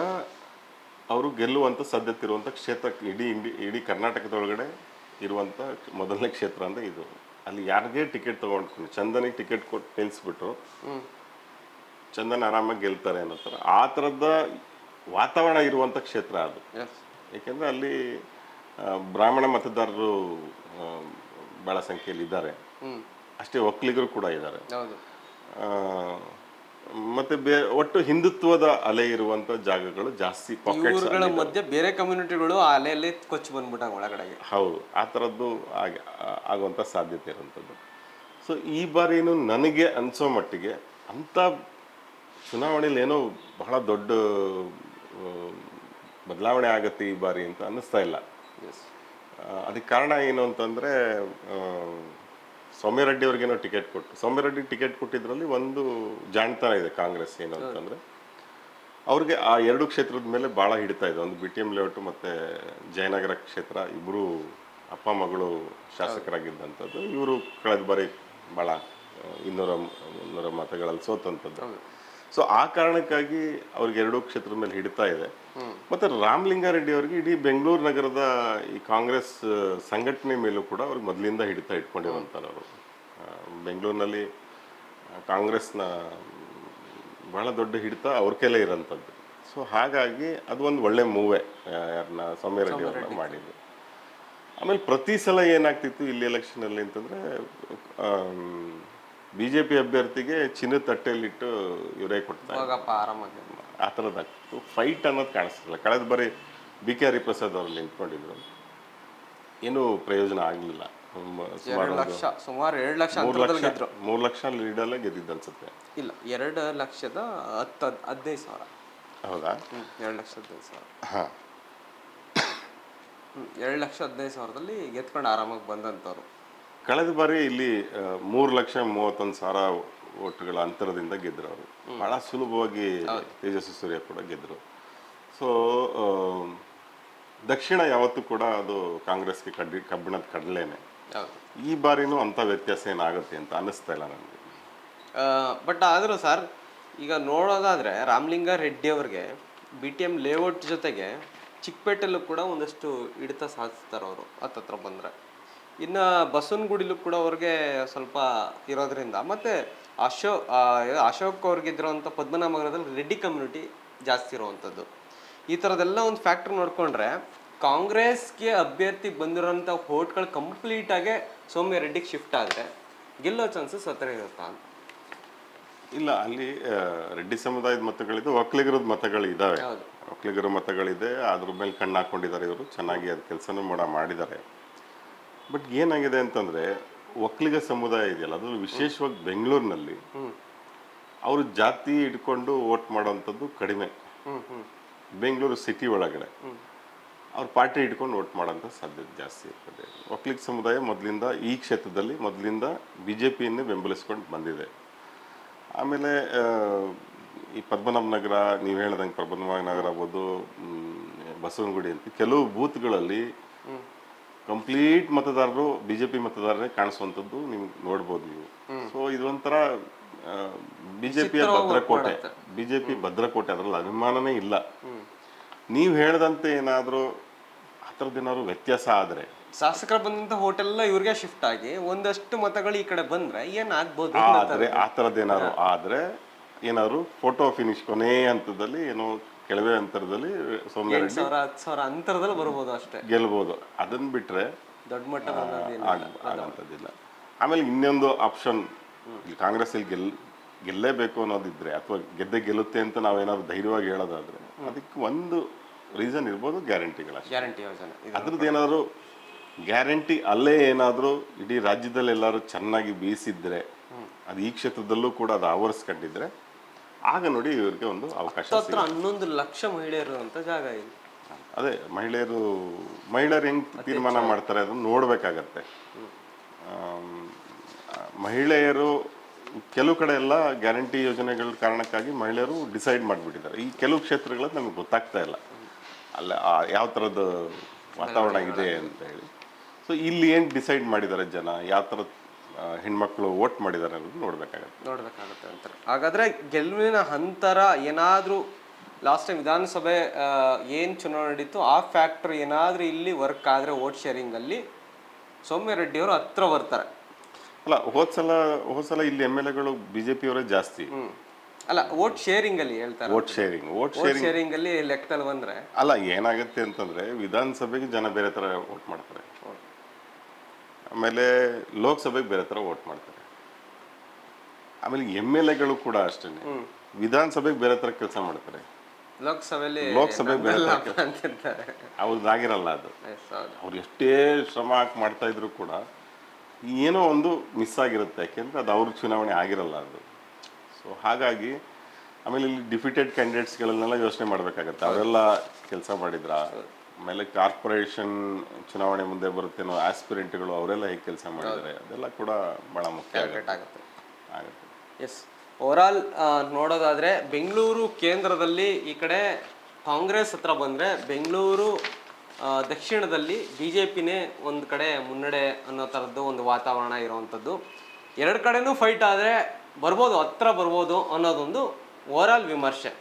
ಅವರು ಗೆಲ್ಲುವಂಥ ಸಾಧ್ಯತೆ ಇರುವಂಥ ಕ್ಷೇತ್ರ ಇಡೀ ಇಂಡಿ ಇಡೀ ಕರ್ನಾಟಕದೊಳಗಡೆ ಇರುವಂಥ ಮೊದಲನೇ ಕ್ಷೇತ್ರ ಅಂದರೆ ಇದು. ಅಲ್ಲಿ ಯಾರಿಗೆ ಟಿಕೆಟ್ ತಗೊಂಡ್ರು ಚಂದನಿಗೆ ಟಿಕೆಟ್ ಕೊಟ್ಟು ನಿಲ್ಲಿಸ್ಬಿಟ್ರು ಚಂದನ್ ಆರಾಮಾಗಿ ಗೆಲ್ತಾರೆ ಅನ್ನೋ ಥರ. ಆ ಥರದ ವಾತಾವರಣ ಇರುವಂಥ ಕ್ಷೇತ್ರ ಅದು. ಏಕೆಂದರೆ ಅಲ್ಲಿ ಬ್ರಾಹ್ಮಣ ಮತದಾರರು ಭಾಳ ಸಂಖ್ಯೆಯಲ್ಲಿ ಇದ್ದಾರೆ. ಅಷ್ಟೇ ಒಕ್ಕಲಿಗರು ಕೂಡ ಇದ್ದಾರೆ. ಮತ್ತೆ ಬೇ ಒಟ್ಟು ಹಿಂದುತ್ವದ ಅಲೆ ಇರುವಂತ ಜಾಗಗಳು ಜಾಸ್ತಿ ಪಾಕೆಟ್ಸ್ ಊರುಗಳ ಮಧ್ಯೆ ಬೇರೆ ಕಮ್ಯುನಿಟಿಗಳು ಆ ಅಲೆಯಲ್ಲಿ ಕೊಚ್ಚಿ ಬಂದ್ಬಿಟ್ಟಾಗ ಒಳಗಡೆಗೆ. ಹೌದು ಆ ಥರದ್ದು ಆಗಿ ಆಗುವಂಥ ಸಾಧ್ಯತೆ ಇರುವಂಥದ್ದು. ಸೊ ಈ ಬಾರಿನೂ ನನಗೆ ಅನಿಸೋ ಮಟ್ಟಿಗೆ ಅಂಥ ಚುನಾವಣೆಯಲ್ಲಿ ಏನೋ ಬಹಳ ದೊಡ್ಡ ಬದಲಾವಣೆ ಆಗತ್ತೆ ಈ ಬಾರಿ ಅಂತ ಅನ್ನಿಸ್ತಾ ಇಲ್ಲ. ಅದಕ್ಕೆ ಕಾರಣ ಏನು ಅಂತಂದರೆ ಸೌಮ್ಯರೆಡ್ಡಿ ಅವ್ರಿಗೇನೋ ಟಿಕೆಟ್ ಕೊಟ್ಟು ಸೌಮ್ಯರೆಡ್ಡಿ ಟಿಕೆಟ್ ಕೊಟ್ಟಿದ್ರಲ್ಲಿ ಒಂದು ಜಾಣ್ತನ ಇದೆ ಕಾಂಗ್ರೆಸ್ ಏನು ಅಂತಂದರೆ ಅವ್ರಿಗೆ ಆ ಎರಡು ಕ್ಷೇತ್ರದ ಮೇಲೆ ಭಾಳ ಹಿಡಿತಾ ಇದೆ. ಒಂದು ಬಿ ಟಿ ಎಂ ಲೇಔಟು ಮತ್ತು ಜಯನಗರ ಕ್ಷೇತ್ರ ಇಬ್ಬರು ಅಪ್ಪ ಮಗಳು ಶಾಸಕರಾಗಿದ್ದಂಥದ್ದು. ಇವರು ಕಳೆದ ಬಾರಿ ಭಾಳ ಇನ್ನೂರ ಮುನ್ನೂರ ಮತಗಳಲ್ಲಿ ಸೋತಂಥದ್ದು. ಸೊ ಆ ಕಾರಣಕ್ಕಾಗಿ ಅವ್ರಿಗೆ ಎರಡೂ ಕ್ಷೇತ್ರದ ಮೇಲೆ ಹಿಡಿತಾ ಇದೆ. ಮತ್ತೆ ರಾಮಲಿಂಗಾರೆಡ್ಡಿ ಅವರಿಗೆ ಇಡೀ ಬೆಂಗಳೂರು ನಗರದ ಈ ಕಾಂಗ್ರೆಸ್ ಸಂಘಟನೆ ಮೇಲೂ ಕೂಡ ಅವ್ರಿಗೆ ಮೊದಲಿಂದ ಹಿಡಿತಾ ಇಟ್ಕೊಂಡಿರುವಂಥವ್ರು ಅವರು. ಬೆಂಗಳೂರಿನಲ್ಲಿ ಕಾಂಗ್ರೆಸ್ನ ಬಹಳ ದೊಡ್ಡ ಹಿಡಿತ ಅವ್ರ ಕೈಲೇ ಇರೋಂಥದ್ದು. ಸೊ ಹಾಗಾಗಿ ಅದು ಒಂದು ಒಳ್ಳೆ ಮೂವೆ ಯಾರನ್ನ ಸೌಮ್ಯ ರೆಡ್ಡಿ ಅವ್ರನ್ನ ಮಾಡಿದ್ದು. ಆಮೇಲೆ ಪ್ರತಿ ಸಲ ಏನಾಗ್ತಿತ್ತು ಇಲ್ಲಿ ಎಲೆಕ್ಷನಲ್ಲಿ ಅಂತಂದ್ರೆ ಬಿ ಜೆ ಪಿ ಅಭ್ಯರ್ಥಿಗೆ ಚಿನ್ನದ ತಟ್ಟೆಯಲ್ಲಿಟ್ಟು ಇವರೇ ಕೊಡ್ತಾರೆ ಹೋಗಪ್ಪ ಆರಾಮಾಗಿ ಆ ಫೈಟ್ ಅನ್ನೋದು ಕಾಣಿಸ್ತಿಲ್ಲ. ಕಳೆದ ಬಾರಿ ಬಿ ಕೆ ಹರಿಪ್ರಸಾದ್ ಅವರು ನಿಂತ್ಕೊಂಡಿದ್ರು. ಏನೂ ಪ್ರಯೋಜನ ಆಗಲಿಲ್ಲ. ಎರಡು ಲಕ್ಷ ಸುಮಾರು ಎರಡು ಲಕ್ಷ ಮೂರು ಅಂತರದಲ್ಲಿ ಲಕ್ಷ ಗೆದ್ರು. ಮೂರು ಲಕ್ಷ ಲೀಡಲ್ಲೇ ಗೆದ್ದಿದ್ದು ಅನ್ಸುತ್ತೆ ಇಲ್ಲ ಎರಡು ಲಕ್ಷದ ಹತ್ತು ಹದ್- ಹದಿನೈದು ಸಾವಿರ. ಹೌದಾ? ಎರಡು ಲಕ್ಷ ಹದಿನೈದು ಸಾವಿರ. ಹಾಂ. ಎರಡು ಲಕ್ಷ ಹದಿನೈದು ಸಾವಿರದಲ್ಲಿ ಗೆದ್ಕೊಂಡು ಆರಾಮಾಗಿ ಬಂದಂಥವ್ರು. ಕಳೆದ ಬಾರಿ ಇಲ್ಲಿ ಮೂರು ಲಕ್ಷ ಮೂವತ್ತೊಂದು ಸಾವಿರ ಓಟ್ಗಳ ಅಂತರದಿಂದ ಗೆದ್ದರು ಅವರು. ಬಹಳ ಸುಲಭವಾಗಿ ತೇಜಸ್ವಿ ಸೂರ್ಯ ಕೂಡ ಗೆದ್ರು. ಸೊ ದಕ್ಷಿಣ ಯಾವತ್ತೂ ಕೂಡ ಅದು ಕಾಂಗ್ರೆಸ್ಗೆ ಕಡ್ಡಿ ಕಬ್ಬಿಣದ ಕಡಲೇನೆ. ಈ ಬಾರಿನೂ ಅಂಥ ವ್ಯತ್ಯಾಸ ಏನಾಗುತ್ತೆ ಅಂತ ಅನ್ನಿಸ್ತಾ ಇಲ್ಲ ನನಗೆ. ಬಟ್ ಆದರೂ ಸರ್ ಈಗ ನೋಡೋದಾದರೆ ರಾಮಲಿಂಗ ರೆಡ್ಡಿ ಅವ್ರಿಗೆ ಬಿ ಟಿ ಎಂ ಲೇಔಟ್ ಜೊತೆಗೆ ಚಿಕ್ಕಪೇಟೆಲ್ಲೂ ಕೂಡ ಒಂದಷ್ಟು ಹಿಡಿತ ಸಾಧಿಸ್ತಾರೆ ಅವರು ಹತ್ತತ್ರ ಬಂದರೆ. ಇನ್ನು ಬಸವನಗುಡಿಲೂ ಕೂಡ ಅವ್ರಿಗೆ ಸ್ವಲ್ಪ ಇರೋದ್ರಿಂದ. ಮತ್ತು ಅಶೋ ಅಶೋಕ್ ಅವ್ರಿಗಿದ್ದಿರೋಂಥ ಪದ್ಮನಾಭನಗರದಲ್ಲಿ ರೆಡ್ಡಿ ಕಮ್ಯುನಿಟಿ ಜಾಸ್ತಿ ಇರುವಂಥದ್ದು. ಈ ಥರದ್ದೆಲ್ಲ ಒಂದು ಫ್ಯಾಕ್ಟ್ರ್ ನೋಡಿಕೊಂಡ್ರೆ ಕಾಂಗ್ರೆಸ್ಗೆ ಅಭ್ಯರ್ಥಿ ಬಂದಿರೋಂಥ ಹೋಟ್ಗಳು ಕಂಪ್ಲೀಟಾಗೆ ಸೌಮ್ಯ ರೆಡ್ಡಿಗೆ ಶಿಫ್ಟ್ ಆದರೆ ಗೆಲ್ಲೋ ಚಾನ್ಸಸ್ ಹತ್ತಿರ ಇರುತ್ತಾ ಅಂತ. ಇಲ್ಲ ಅಲ್ಲಿ ರೆಡ್ಡಿ ಸಮುದಾಯದ ಮತಗಳಿದೆ ಒಕ್ಕಲಿಗರದ ಮತಗಳಿದ್ದಾವೆ. ಒಕ್ಕಲಿಗರ ಮತಗಳಿದೆ ಅದ್ರ ಮೇಲೆ ಕಣ್ಣು ಹಾಕೊಂಡಿದ್ದಾರೆ ಇವರು ಚೆನ್ನಾಗಿ ಅದು ಕೆಲಸನೂ ಮಾಡ ಮಾಡಿದ್ದಾರೆ. ಬಟ್ ಏನಾಗಿದೆ ಅಂತಂದ್ರೆ, ಒಕ್ಕಲಿಗ ಸಮುದಾಯ ಇದೆಯಲ್ಲ ಅದು ವಿಶೇಷವಾಗಿ ಬೆಂಗಳೂರಿನಲ್ಲಿ ಅವರು ಜಾತಿ ಇಟ್ಕೊಂಡು ವೋಟ್ ಮಾಡೋವಂಥದ್ದು ಕಡಿಮೆ. ಬೆಂಗಳೂರು ಸಿಟಿ ಒಳಗಡೆ. ಅವ್ರು ಪಾರ್ಟಿ ಇಟ್ಕೊಂಡು ವೋಟ್ ಮಾಡೋಂಥ ಸಾಧ್ಯತೆ ಜಾಸ್ತಿ ಇರ್ತದೆ. ಒಕ್ಕಲಿಗ ಸಮುದಾಯ ಮೊದಲಿಂದ, ಈ ಕ್ಷೇತ್ರದಲ್ಲಿ ಮೊದಲಿಂದ ಬಿ ಜೆ ಪಿಯನ್ನೇ ಬೆಂಬಲಿಸ್ಕೊಂಡು ಬಂದಿದೆ. ಆಮೇಲೆ ಈ ಪದ್ಮನಾಭ ನಗರ, ನೀವು ಹೇಳ್ದಂಗೆ ಪದ್ಮನಾಭ ನಗರ ಆಗ್ಬೋದು ಬಸವನಗುಡಿ ಅಂತ. ಕೆಲವು ಬೂತ್ಗಳಲ್ಲಿ ಕಂಪ್ಲೀಟ್ ಮತದಾರರು ಬಿ ಜೆ ಪಿ ಮತದಾರರೇ ಕಾಣಿಸುವಂಥದ್ದು ನಿಮ್ಗೆ ನೋಡ್ಬೋದು ನೀವು. ಸೊ ಇದೊಂಥರ ಬಿಜೆಪಿಯ ಭದ್ರಕೋಟೆ. ಬಿಜೆಪಿ ಭದ್ರಕೋಟೆ ಅದರಲ್ಲಿ ಅಭಿಮಾನನೇ ಇಲ್ಲ. ನೀವು ಹೇಳ್ದಂತೆ ಏನಾದರೂ ಏನಾದ್ರು ವ್ಯತ್ಯಾಸ ಆದರೆ? ಶಾಸಕರ ಬಂದಂತ ಹೋಟೆಲ್ ಇವ್ರಿಗೆ ಶಿಫ್ಟ್ ಆಗಿ ಒಂದಷ್ಟು ಮತಗಳು ಈ ಕಡೆ ಬಂದ್ರೆ ಏನ್ ಆಗ್ಬೋದು ಆದರೆ ಆ ಥರದ್ದು ಏನಾದ್ರು ಆದರೆ ಏನಾದ್ರು ಫೋಟೋ ಫಿನಿಶ್ ಕೊನೆ ಹಂತದಲ್ಲಿ ಏನೋ ಕೆಳವೆ ಅಂತರದಲ್ಲಿ ಸೌಮ್ಯ ಎಂಟ್ ಸಾವಿರ ಹತ್ತು ಸಾವಿರ ಅಂತರದಲ್ಲಿ ಬರ್ಬೋದು ಅಷ್ಟೇ. ಗೆಲ್ಬೋದು. ಅದನ್ನ ಬಿಟ್ರೆ ದೊಡ್ಡ ಮಟ್ಟ ಬಂದದ್ದೇನು ಆಗ- ಆಗಂಥದ್ದಿಲ್ಲ. ಆಮೇಲೆ ಇನ್ನೊಂದು ಆಪ್ಷನ್ ಇಲ್ಲಿ ಕಾಂಗ್ರೆಸ್ ಅಲ್ಲಿ ಗೆಲ್ ಗೆಲ್ಲೇಬೇಕು ಅನ್ನೋದಿದ್ರೆ ಅಥವಾ ಗೆದ್ದೆ ಗೆಲ್ಲುತ್ತೆ ಅಂತ ನಾವೇನಾದ್ರು ಧೈರ್ಯವಾಗಿ ಹೇಳೋದಾದ್ರೆ ಅದಕ್ಕೆ ಒಂದು ರೀಸನ್ ಇರ್ಬೋದು ಗ್ಯಾರಂಟಿಗಳ ಗ್ಯಾರಂಟಿ ಯೋಜನೆ. ಅದ್ರದ್ದು ಏನಾದ್ರು ಗ್ಯಾರಂಟಿ ಅಲ್ಲೇ ಏನಾದರೂ ಇಡೀ ರಾಜ್ಯದಲ್ಲಿ ಎಲ್ಲರೂ ಚೆನ್ನಾಗಿ ಬೀಸಿದ್ರೆ ಅದು ಈ ಕ್ಷೇತ್ರದಲ್ಲೂ ಕೂಡ ಅದು ಆವರಿಸ್ಕೊಂಡಿದ್ರೆ ಆಗ ನೋಡಿ ಇವರಿಗೆ ಒಂದು ಅವಕಾಶ ಹತ್ರ ಹನ್ನೊಂದು ಲಕ್ಷ ಮಹಿಳೆಯರು ಅಂತ ಜಾಗ ಇದೆ. ಅದೇ ಮಹಿಳೆಯರು ಮಹಿಳೆಯರು ಹೆಂಗ್ ತೀರ್ಮಾನ ಮಾಡ್ತಾರೆ ಅದನ್ನು ನೋಡ್ಬೇಕಾಗತ್ತೆ. ಮಹಿಳೆಯರು ಕೆಲವು ಕಡೆ ಎಲ್ಲ ಗ್ಯಾರಂಟಿ ಯೋಜನೆಗಳ ಕಾರಣಕ್ಕಾಗಿ ಮಹಿಳೆಯರು ಡಿಸೈಡ್ ಮಾಡಿಬಿಟ್ಟಿದ್ದಾರೆ. ಈ ಕೆಲವು ಕ್ಷೇತ್ರಗಳಲ್ಲಿ ನಮಗೆ ಗೊತ್ತಾಗ್ತಾ ಇಲ್ಲ. ಅಲ್ಲ ಆ ಯಾವ ಥರದ ವಾತಾವರಣ ಇದೆ ಅಂತ ಹೇಳಿ. ಸೊ ಇಲ್ಲಿ ಏನು ಡಿಸೈಡ್ ಮಾಡಿದ್ದಾರೆ ಜನ? ಯಾವ ಥರ ಆ, ಹೆಣ್ಮಕ್ಳು ವೋಟ್ ಮಾಡಿದ್ದಾರೆ ಅನ್ನೋದು ನೋಡ್ಬೇಕಾಗತ್ತೆ. ನೋಡ್ಬೇಕಾಗತ್ತೆ ಅಂತಾರೆ. ಹಾಗಾದ್ರೆ ಗೆಲುವಿನ ಹಂತರ ಏನಾದರೂ ಲಾಸ್ಟ್ ಟೈಮ್ ವಿಧಾನಸಭೆ ಏನ್ ಚುನಾವಣೆ ನಡೀತು ಆ ಫ್ಯಾಕ್ಟರ್ ಏನಾದ್ರೂ ಇಲ್ಲಿ ವರ್ಕ್ ಆದ್ರೆ ವೋಟ್ ಶೇರಿಂಗ್ ಅಲ್ಲಿ ಸೌಮ್ಯ ರೆಡ್ಡಿ ಅವರು ಹತ್ರ ಬರ್ತಾರೆ. ಅಲ್ಲ ಹೋದ್ ಸಲ ಹೋದ್ ಸಲ ಇಲ್ಲಿ ಎಂ ಎಲ್ ಎಗಳು ಬಿ ಜೆ ಪಿಯವರೇ ಜಾಸ್ತಿ. ಅಲ್ಲ ವೋಟ್ ಶೇರಿಂಗ್ ಅಲ್ಲಿ ಹೇಳ್ತಾರೆ vote sharing vote vote sharing ಅಲ್ಲಿ ಲೆಕ್ಕದಲ್ಲಿ ಬಂದ್ರೆ ಅಲ್ಲ ಏನಾಗುತ್ತೆ ಅಂತಂದ್ರೆ ವಿಧಾನಸಭೆಗೆ ಜನ ಬೇರೆ ತರ ವೋಟ್ ಮಾಡ್ತಾರೆ. ಆಮೇಲೆ ಲೋಕಸಭೆಗೆ ಬೇರೆ ತರ ವೋಟ್ ಮಾಡ್ತಾರೆ. ಆಮೇಲೆ ಎಂ ಎಲ್ ಎಗಳು ಕೂಡ ಅಷ್ಟೇ ವಿಧಾನಸಭೆಗೆ ಬೇರೆ ತರ ಕೆಲಸ ಮಾಡ್ತಾರೆ. ಲೋಕಸಭೆಯಲ್ಲಿ ಅಂತಿರ್ತಾರೆ ಅವ್ರದ್ದಾಗಿರಲ್ಲ ಅದು. ಅವ್ರು ಎಷ್ಟೇ ಶ್ರಮ ಹಾಕಿ ಮಾಡ್ತಾ ಇದ್ರು ಕೂಡ ಏನೋ ಒಂದು ಮಿಸ್ ಆಗಿರುತ್ತೆ. ಯಾಕೆಂದ್ರೆ ಅದು ಅವ್ರ ಚುನಾವಣೆ ಆಗಿರಲ್ಲ ಅದು. ಸೊ ಹಾಗಾಗಿ ಆಮೇಲೆ ಇಲ್ಲಿ ಡಿಫಿಟೆಡ್ ಕ್ಯಾಂಡಿಡೇಟ್ಸ್ಗಳನ್ನೆಲ್ಲ ಯೋಚನೆ ಮಾಡಬೇಕಾಗತ್ತೆ. ಅವರೆಲ್ಲ ಕೆಲಸ ಮಾಡಿದ್ರ? ಆಮೇಲೆ ಕಾರ್ಪೊರೇಷನ್ ಚುನಾವಣೆ ಮುಂದೆ ಬರುತ್ತೇನೋ ಆಸ್ಪಿರೆಂಟ್ಗಳು ಅವರೆಲ್ಲ ಹೇಗೆ ಕೆಲಸ ಮಾಡಿದ್ದಾರೆ ಅದೆಲ್ಲ ಕೂಡ ಬಹಳ ಮುಖ್ಯ ಆಗುತ್ತೆ. ಆಗುತ್ತೆ. ಆಗುತ್ತೆ. ಎಸ್ ಓವರಾಲ್ ನೋಡೋದಾದ್ರೆ ಬೆಂಗಳೂರು ಕೇಂದ್ರದಲ್ಲಿ ಈ ಕಡೆ ಕಾಂಗ್ರೆಸ್ ಹತ್ರ ಬಂದ್ರೆ ಬೆಂಗಳೂರು ದಕ್ಷಿಣದಲ್ಲಿ ಬಿ ಜೆ ಪಿನೇ ಒಂದು ಕಡೆ ಮುನ್ನಡೆ ಅನ್ನೋ ಥರದ್ದು ಒಂದು ವಾತಾವರಣ ಇರುವಂಥದ್ದು ಎರಡು ಕಡೆನೂ ಫೈಟ್ ಆದರೆ ಬರ್ಬೋದು ಹತ್ರ ಬರ್ಬೋದು ಅನ್ನೋದೊಂದು ಓವರಾಲ್ ವಿಮರ್ಶೆ.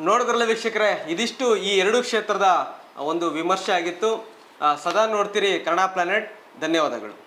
ನೋಡಿದ್ರಲ್ಲ ವೀಕ್ಷಕರೇ ಇದಿಷ್ಟು ಈ ಎರಡು ಕ್ಷೇತ್ರದ ಒಂದು ವಿಮರ್ಶೆ ಆಗಿತ್ತು. ಸದಾ ನೋಡ್ತೀರಿ ಕನ್ನಡ ಪ್ಲಾನೆಟ್. ಧನ್ಯವಾದಗಳು.